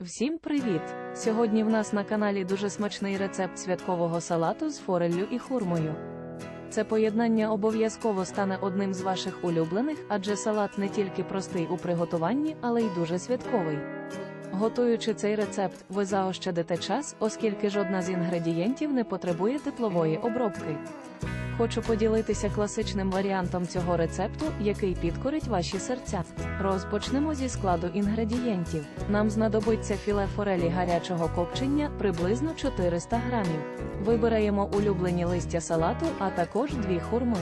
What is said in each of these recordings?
Всім привіт! Сьогодні в нас на каналі дуже смачний рецепт святкового салату з фореллю і хурмою. Це поєднання обов'язково стане одним з ваших улюблених, адже салат не тільки простий у приготуванні, але й дуже святковий. Готуючи цей рецепт, ви заощадите час, оскільки жодна з інгредієнтів не потребує теплової обробки. Хочу поділитися класичним варіантом цього рецепту, який підкорить ваші серця. Розпочнемо зі складу інгредієнтів. Нам знадобиться філе форелі гарячого копчення приблизно 400 грамів. Вибираємо улюблені листя салату, а також дві хурми.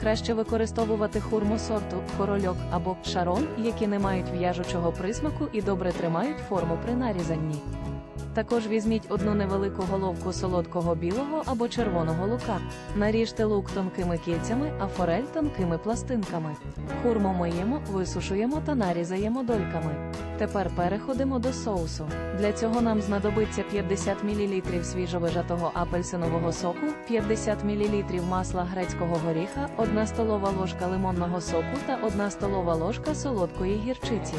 Краще використовувати хурму сорту корольок або шарон, які не мають в'яжучого присмаку і добре тримають форму при нарізанні. Також візьміть одну невелику головку солодкого білого або червоного лука. Наріжте лук тонкими кільцями, а форель тонкими пластинками. Хурму миємо, висушуємо та нарізаємо дольками. Тепер переходимо до соусу. Для цього нам знадобиться 50 мл свіжовижатого апельсинового соку, 50 мл масла грецького горіха, 1 столова ложка лимонного соку та 1 столова ложка солодкої гірчиці.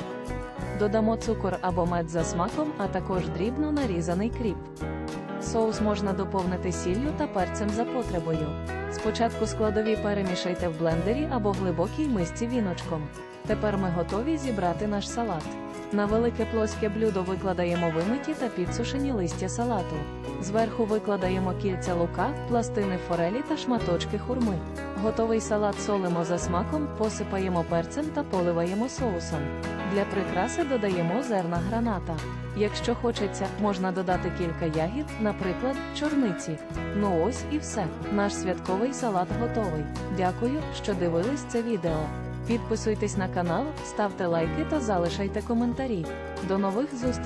Додамо цукор або мед за смаком, а також дрібно нарізаний кріп. Соус можна доповнити сіллю та перцем за потребою. Спочатку складові перемішайте в блендері або глибокій мисці віночком. Тепер ми готові зібрати наш салат. На велике плоске блюдо викладаємо вимиті та підсушені листя салату. Зверху викладаємо кільця лука, пластини форелі та шматочки хурми. Готовий салат солимо за смаком, посипаємо перцем та поливаємо соусом. Для прикраси додаємо зерна граната. Якщо хочеться, можна додати кілька ягід, наприклад, чорниці. Ну ось і все. Наш святковий салат готовий. Дякую, що дивились це відео. Підписуйтесь на канал, ставте лайки та залишайте коментарі. До нових зустрічей!